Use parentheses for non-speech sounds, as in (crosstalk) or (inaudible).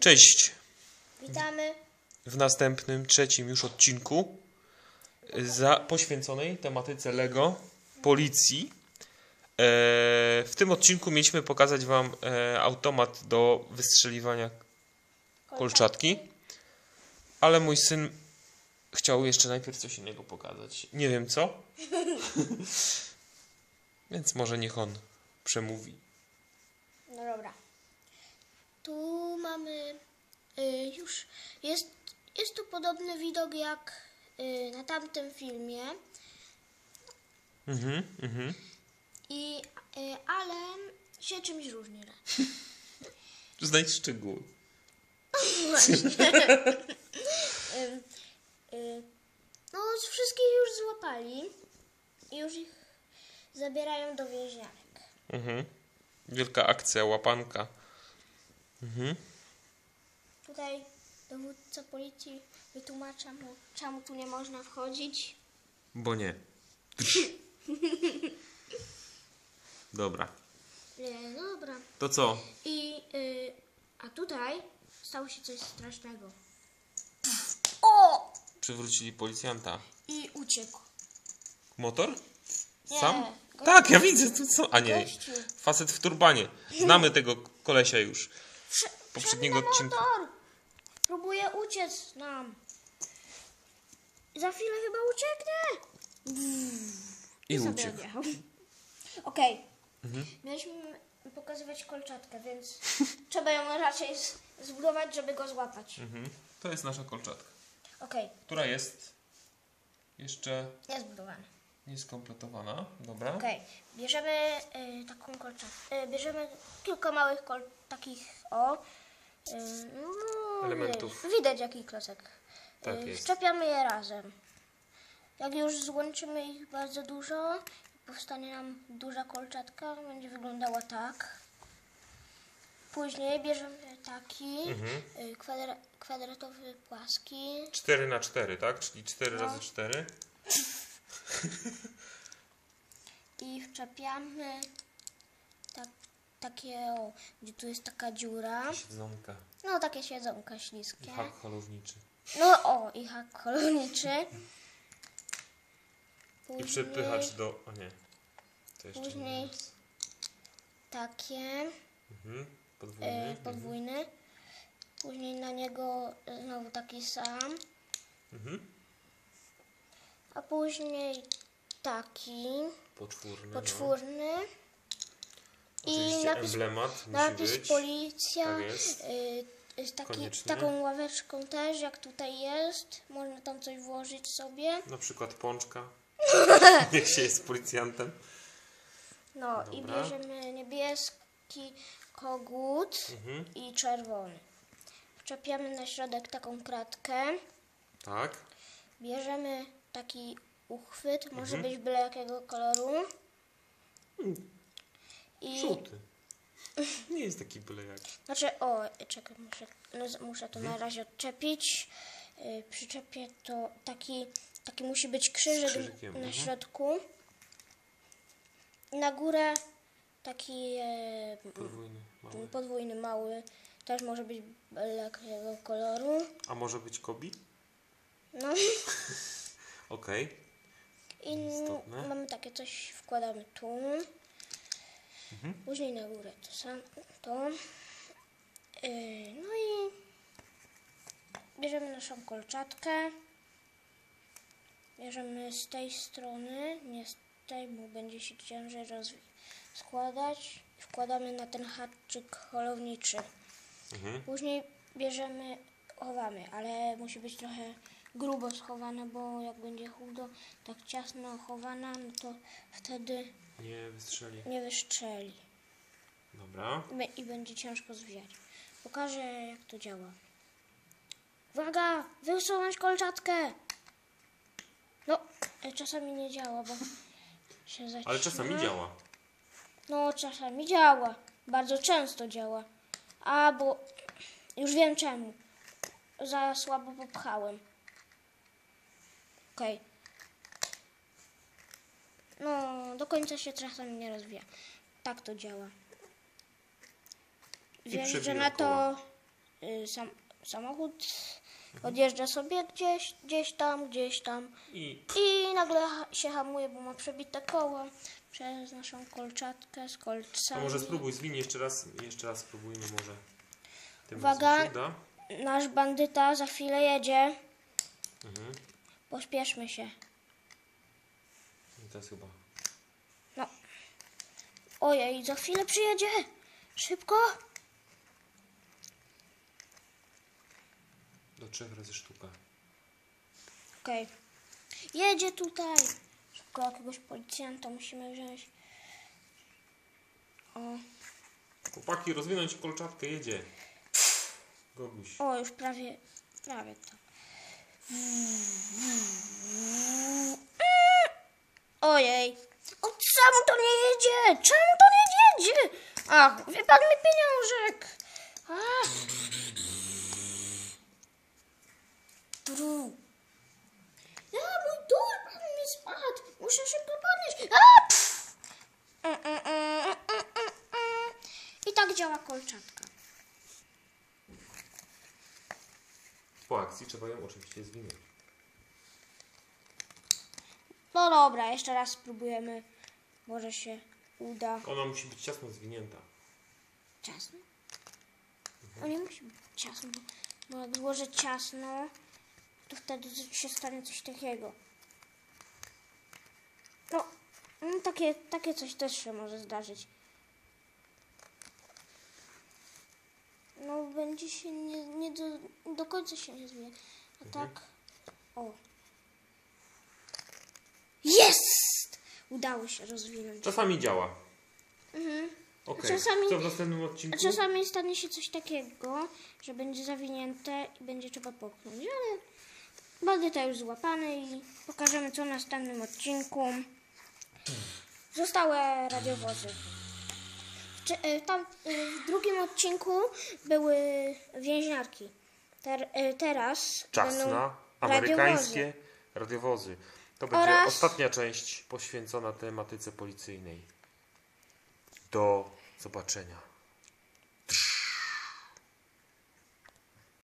Cześć! Witamy. W następnym, trzecim już odcinku za poświęconej tematyce Lego Policji. E, w tym odcinku mieliśmy pokazać Wam e, automat do wystrzeliwania kolczatki, ale mój syn chciał jeszcze najpierw coś innego pokazać. Nie wiem co. (laughs) Więc może niech on przemówi. No dobra. Tu mamy y, już jest, jest tu podobny widok jak y, na tamtym filmie. Mhm, mhm. I y, ale się czymś różni. (laughs) Znajdź szczegóły. (laughs) Y, no wszystkich już złapali i już ich zabierają do więziarek. Mhm. Wielka akcja, łapanka. Mhm. Tutaj dowódca policji wytłumacza mu, czemu tu nie można wchodzić. Bo nie. Dobra. Nie, dobra. To co? I, y, a tutaj stało się coś strasznego. O! Przywrócili policjanta. I uciekł. Motor? Nie, Sam? gościu. Tak, ja widzę tu co. A nie. Gościu. Facet w turbanie. Znamy tego kolesia już. Prze- Poprzedniego odcinku. motor. Próbuje uciec nam. Za chwilę chyba ucieknie. I sobie uciekł. odjechał. (laughs) Okej. Mhm. Mieliśmy pokazywać kolczatkę, więc (laughs) trzeba ją raczej z- zbudować, żeby go złapać. Mhm. To jest nasza kolczatka. Okej, Która jest jeszcze jest zbudowana. nieskompletowana. Dobra. Okej, bierzemy y, taką kolczatkę. Y, bierzemy kilka małych kol, takich o. No, Elementów. Widać, jaki klocek. Tak Y, jest. Wczepiamy je razem. Jak już złączymy ich bardzo dużo, powstanie nam duża kolczatka, będzie wyglądała tak. Później bierzemy taki Mhm. y, kwadra, kwadratowy, płaski. 4 na 4, tak? Czyli 4 No. razy 4. i wczepiamy takie, o, gdzie tu jest taka dziura. Siedzonka. No, takie siedzonka śliskie. Hak holowniczy. No, o, i hak kolorniczy. I Później przepychacz do... O nie. To jeszcze Później nie jest. takie, Mhm. Podwójny. e, podwójny. Później na niego znowu taki sam. Mhm. A później taki, Poczwórny. no. I napis, emblemat napis być. policja. Tak jest. y, z taki, taką ławeczką też, jak tutaj jest. Można tam coś włożyć sobie. Na przykład pączka. (laughs) Jak się jest policjantem. No i Dobra. bierzemy niebieski kogut Mhm. i czerwony. Wczepiamy na środek taką kratkę. Tak. Bierzemy taki uchwyt, może Mhm. być byle jakiego koloru. I Żółty. Nie jest taki byle jak. znaczy, o, czekaj, muszę, no, muszę to na razie odczepić. Yy, przyczepię to taki, taki musi być krzyżyk na mhm. środku. Na górę taki e, Podwójny. Mały. podwójny, mały. Też może być byle jakiego koloru. A może być kobi? No (laughs) Okej. i Istotne. mamy takie coś, wkładamy tu. Mhm. Później na górę to samo. To. Yy, no i bierzemy naszą kolczatkę. Bierzemy z tej strony, nie z tej, bo będzie się ciężej składać. Wkładamy na ten haczyk holowniczy. Mhm. Później bierzemy, chowamy, ale musi być trochę grubo schowane, bo jak będzie chudo, tak ciasno chowana, no to wtedy Nie wystrzeli. nie wystrzeli Dobra. i be- i będzie ciężko zwijać. Pokażę jak to działa. Uwaga! Wysunąć kolczatkę! No, e, czasami nie działa, bo się zacina. Ale czasami działa. No, czasami działa. Bardzo często działa. A, bo już wiem czemu. Za słabo popchałem. Okej. No, do końca się czasami nie rozwija. Tak to działa. I Wjeżdżę przebija na to y, sam, samochód odjeżdża sobie gdzieś, gdzieś tam, gdzieś tam I i nagle ha- się hamuje, bo ma przebite koło przez naszą kolczatkę z a kolcami. może spróbuj, zwinij jeszcze raz, jeszcze raz spróbujmy może. Tym Uwaga. Nasz bandyta za chwilę jedzie. Mhm. Pośpieszmy się. I to jest chyba. No. Ojej, za chwilę przyjedzie. Szybko. Do trzech razy sztuka. Okej. Jedzie tutaj. Szybko jakiegoś policjanta musimy wziąć. O, Chłopaki, rozwinąć kolczatkę, jedzie. Goguś. o już prawie, prawie to. Ojej. O, czemu to nie jedzie? Czemu to nie jedzie? Ach, wypadł mi pieniążek. Ach. Bru. Ja, mój turban mi spadł. Muszę szybko podnieść. A, pff. Mm, mm, mm. I tak działa kolczatka. Po akcji trzeba ją oczywiście zwinąć. No dobra, jeszcze raz spróbujemy. Może się uda. Ona musi być ciasno zwinięta. Ciasno? No nie musi być ciasno, bo- jak złożę ciasno, to wtedy się stanie coś takiego. No, no takie, takie coś też się może zdarzyć. No, będzie się nie, nie do, do końca się nie zwie. A tak, o. Jest! Udało się rozwinąć. Czasami działa. Mhm. Okej. Czasami- Co w następnym odcinku? Czasami stanie się coś takiego, że będzie zawinięte i będzie trzeba popchnąć, ale bandyta już złapany i pokażemy co w następnym odcinku. Zostały radiowozy. W, e, tam, e, w drugim odcinku były więźniarki. Ter, e, teraz Czas będą na radiowozy. amerykańskie radiowozy. To będzie Oraz- ostatnia część poświęcona tematyce policyjnej. Do zobaczenia.